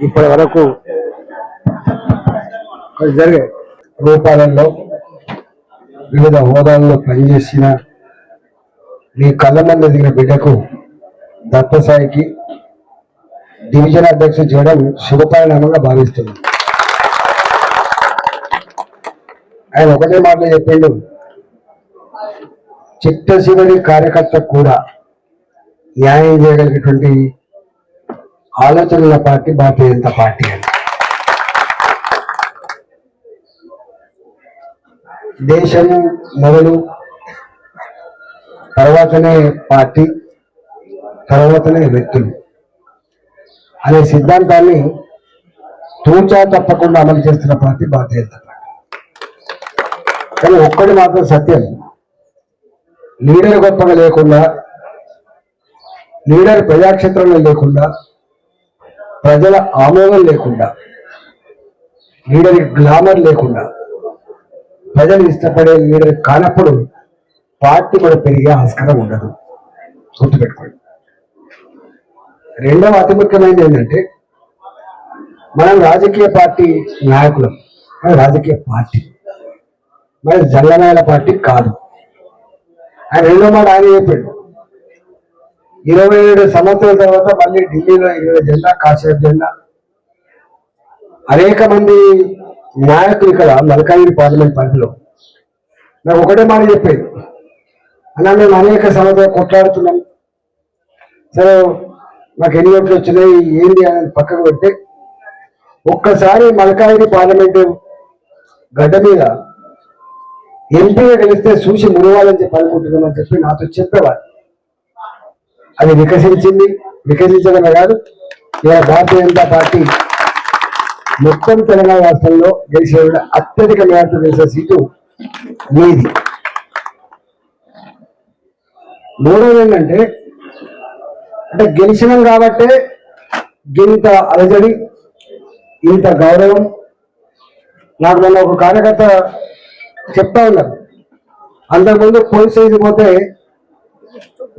ఇప్పటి వరకు కొన్ని జరిగాయి రూపాలలో వివిధ హోదాల్లో పనిచేసిన మీ కళ్ళ మంది దిగిన బిడ్డకు దత్తసాయికి డివిజన్ అధ్యక్షుడు చేయడం శుభపరిణామంగా భావిస్తున్నాను ఆయన ఒకటే మాటలు చెప్పిండు చిట్ట కార్యకర్త కూడా న్యాయం చేయగలిగేటువంటి ఆలోచనల పార్టీ భారతీయ జనతా పార్టీ అని. దేశం మొదలు తర్వాతనే పార్టీ తర్వాతనే వ్యక్తులు అనే సిద్ధాంతాన్ని తూచా తప్పకుండా అమలు చేస్తున్న పార్టీ భారతీయ జనతా పార్టీ. కానీ ఒక్కటి మాత్రం సత్యం. లీడర్ గొప్పగా లేకుండా లీడర్ ప్రజాక్షేత్రంలో లేకుండా ప్రజల ఆమోదం లేకుండా లీడర్ గ్లామర్ లేకుండా ప్రజలు ఇష్టపడే లీడర్ కానప్పుడు పార్టీ కూడా పెరిగే ఆస్కారం ఉండదు. గుర్తుపెట్టుకోండి. రెండవ అతి ముఖ్యమైనది ఏంటంటే మనం రాజకీయ పార్టీ నాయకులం మన రాజకీయ పార్టీ. మరి జల్లనాయల పార్టీ కాదు. ఆయన రెండో మాట ఆయన చెప్పాడు. ఇరవై ఏడు సంవత్సరాల తర్వాత మళ్ళీ ఢిల్లీలో ఇరవై జెండా కాసేపు జెండా. అనేక మంది నాయకులు ఇక్కడ మల్కాగిరి పార్లమెంట్ పరిధిలో. నాకు ఒకటే మాట చెప్పేది. అలా మేము అనేక సంవత్సరాలు కొట్లాడుతున్నాం. సరే మాకు ఎన్ని ఓట్లు వచ్చినాయి ఏంటి అని పక్కకు పెడితే ఒక్కసారి మల్కాగిరి పార్లమెంటు గడ్డ మీద ఎంపీగా గెలిస్తే చూసి మునవాలని చెప్పి అనుకుంటున్నామని చెప్పి నాతో చెప్పేవాడు అది వికసించింది వికసించడమే కాదు ఇలా భారతీయ జనతా పార్టీ మొత్తం తెలంగాణ రాష్ట్రంలో గెలిచిన అత్యధిక మేరకు గెలిచే సీటు మీది. మూడవది ఏంటంటే అంటే గెలిచినాం కాబట్టే ఇంత అలజడి ఇంత గౌరవం. నాకు మొన్న ఒక కార్యకర్త చెప్తా ఉన్నారు. అంతకుముందు పోలీస్ స్టేషన్ పోతే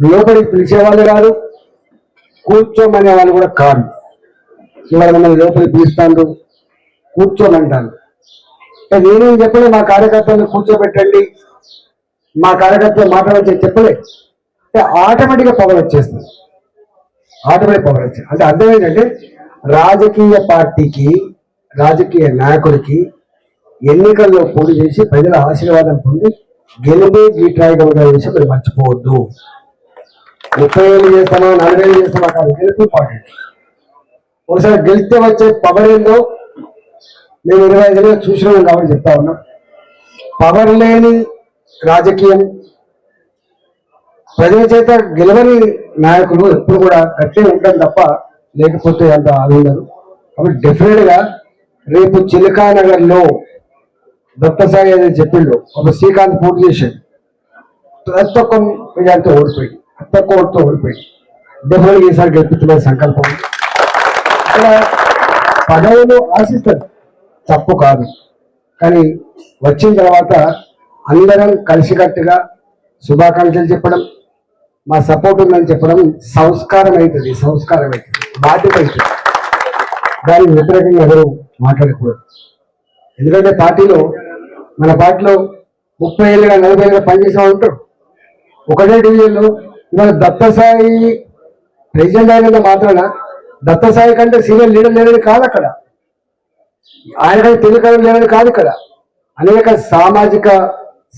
లోపలికి పిలిచేవాళ్ళు కాదు కూర్చోమనే వాళ్ళు కూడా కాదు ఇవాళ మిమ్మల్ని లోపలికి పిలుస్తాను కూర్చోమంటాను నేనేం చెప్పలే మా కార్యకర్తలను కూర్చోబెట్టండి మా కార్యకర్తలు మాట్లాడచ్చే చెప్పలే. ఆటోమేటిక్ ఆటోమేటిక్గా పవర్ వచ్చేస్తుంది. ఆటోమేటిక్ పవర్ వచ్చేది అంటే అర్థం ఏంటంటే రాజకీయ పార్టీకి రాజకీయ నాయకుడికి ఎన్నికల్లో పోటీ చేసి ప్రజల ఆశీర్వాదం పొంది గెలిపే గీట్రాయిగా చేసి మీరు మర్చిపోవద్దు. ముప్పై ఏళ్ళు చేస్తామా నలభై ఏళ్ళు చేస్తామా కాదు గెలుపు ఇంపార్టెంట్ ఒకసారి గెలిస్తే వచ్చే పవర్ ఏందో మేము ఇరవై ఐదులో చూసినాం కాబట్టి చెప్తా ఉన్నాం. పవర్ లేని రాజకీయం ప్రజల చేత గెలవని నాయకులు ఎప్పుడు కూడా గట్టే ఉంటాం తప్ప లేకపోతే అంత అది ఉండదు. కాబట్టి డెఫినెట్గా రేపు చిలకానగర్లో దత్తసాయి అనేది చెప్పిండు ఒక శ్రీకాంత్ పోటీ చేశాడు. ప్రతి ఒక్క మెజార్టీతో ఓడిపోయింది. తక్కువ ఓటుతో ఓడిపోయింది ఈసారి గెలుపుతున్న సంకల్పం ఇక్కడ పదవులు ఆశిస్తారు. తప్పు కాదు. కానీ వచ్చిన తర్వాత అందరం కలిసికట్టుగా శుభాకాంక్షలు చెప్పడం మా సపోర్ట్ ఉందని చెప్పడం సంస్కారం అవుతుంది సంస్కారం అవుతుంది బాధ్యత అవుతుంది. దానికి వ్యతిరేకంగా ఎవరు మాట్లాడకూడదు. ఎందుకంటే పార్టీలో మన పార్టీలో ముప్పై ఏళ్ళుగా నలభై ఏళ్ళుగా పనిచేసే ఉంటారు. ఒకటే డివిజన్లో ఇవాళ దత్తసాయి ప్రెసిడెంట్ అయినంత మాత్రాన దత్తసాయి కంటే సీనియర్ లీడర్ లేదని కాదు అక్కడ. ఆయనకంటే తెలియకడం లేదని కాదు ఇక్కడ. అనేక సామాజిక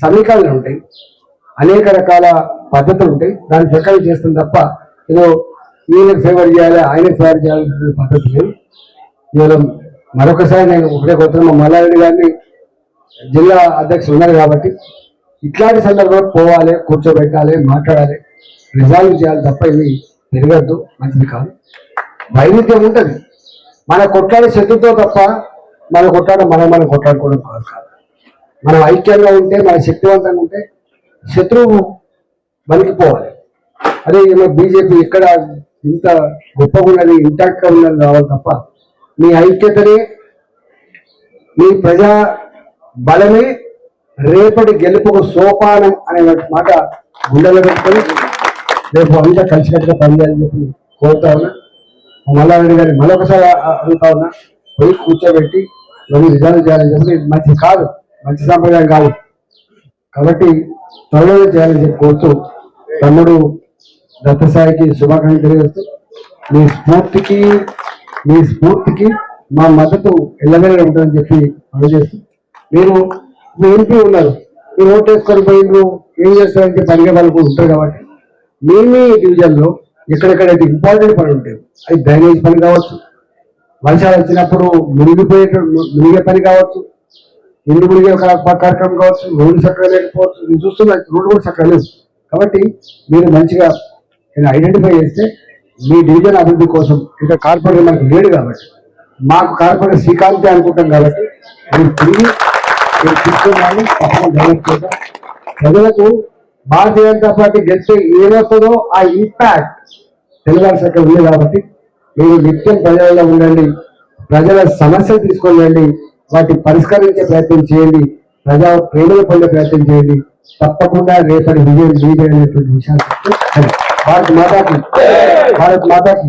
సమీకరణలు ఉంటాయి. అనేక రకాల పద్ధతులు ఉంటాయి. దాని ప్రకారం చేస్తుంది తప్ప ఏదో ఈయనకు ఫేవర్ చేయాలి ఆయనకు ఫేవర్ చేయాలనే పద్ధతి లేదు. కేవలం మరొకసారి నేను ఒకటే కొడుతున్నా మల్లారెడ్డి గారిని జిల్లా అధ్యక్షులు ఉన్నారు కాబట్టి ఇట్లాంటి సందర్భంలో పోవాలి కూర్చోబెట్టాలి మాట్లాడాలి. రిజాల్వ్ చేయాలి తప్ప ఇవి పెరగద్దు మంచిది కాదు. వైవిధ్యం ఉంటుంది. మన కొట్లాడే శత్రుతో తప్ప మన కొట్లాడ మనం మనం కొట్లాడుకోవడం కాదు కాదు. మనం ఐక్యంగా ఉంటే మన శక్తివంతంగా ఉంటే శత్రువు బలికిపోవాలి అదే ఏమో బీజేపీ ఇక్కడ ఇంత గొప్పగా ఉన్నది ఇంటాక్ట్గా ఉన్నది కావాలి తప్ప మీ ఐక్యతనే మీ ప్రజా బలమే రేపటి గెలుపుకు సోపానం అనే మాట గుండెలు పెట్టుకొని రేపు అంతా కలిసికట్టుగా పనిచేయాలని చెప్పి కోరుతా ఉన్నా. మల్లారెడ్డి గారిని మరొకసారి అడుగుతా ఉన్నా. పోయి కూర్చోబెట్టి మళ్ళీ రిజర్వ్ చేయాలని చెప్పి ఇది మంచిది కాదు మంచి సంప్రదాయం కాదు. కాబట్టి త్వరలో చేయాలని చెప్పి కోరుతూ తమ్ముడు దత్తసాయికి శుభాకాంక్షలు తెలియజేస్తూ మీ స్ఫూర్తికి మీ స్ఫూర్తికి మా మద్దతు ఎల్లవేళ ఉంటుందని చెప్పి అందజేస్తూ మీరు మీ ఎంపీ ఉన్నారు. మీరు ఓటు వేసుకొని పోయిండ్రు ఏం చేస్తారంటే పనిగే వాళ్ళు ఉంటారు కాబట్టి మీ మీ డివిజన్లో ఎక్కడెక్కడైతే ఇంపార్టెంట్ పనులు ఉంటాయి అది డ్రైనేజ్ పని కావచ్చు. వర్షాలు వచ్చినప్పుడు మునిగిపోయే మునిగే పని కావచ్చు. ఇల్లు మునిగే ఒక కార్యక్రమం కావచ్చు రోడ్లు చక్కగా లేకపోవచ్చు. నేను చూస్తున్నా రోడ్లు కూడా చక్కగా లేదు. కాబట్టి మీరు మంచిగా నేను ఐడెంటిఫై చేస్తే మీ డివిజన్ అభివృద్ధి కోసం ఇంకా కార్పొరేట్ మనకు లేడు కాబట్టి మాకు కార్పొరేట్ శ్రీకాంతే అనుకుంటాం కాబట్టి మీరు తిరిగి మీరు తీసుకున్నాను తప్పకుండా డెవలప్ చేద్దాం. ప్రజలకు భారతీయ జనతా పార్టీ గెలిస్తే ఏమొస్తుందో ఆ ఇంపాక్ట్ తెలియాల్సి అక్కడ ఉంది కాబట్టి మీరు నిత్యం ప్రజలలో ఉండండి ప్రజల సమస్యలు తీసుకొని రండి వాటి పరిష్కరించే ప్రయత్నం చేయండి ప్రజా ప్రేమలు పొందే ప్రయత్నం చేయండి. తప్పకుండా రేపటి విజయం మీదే అనేటువంటి విషయాన్ని చెప్తూ, భారత్ మాతాకి. భారత్ మాతాకి.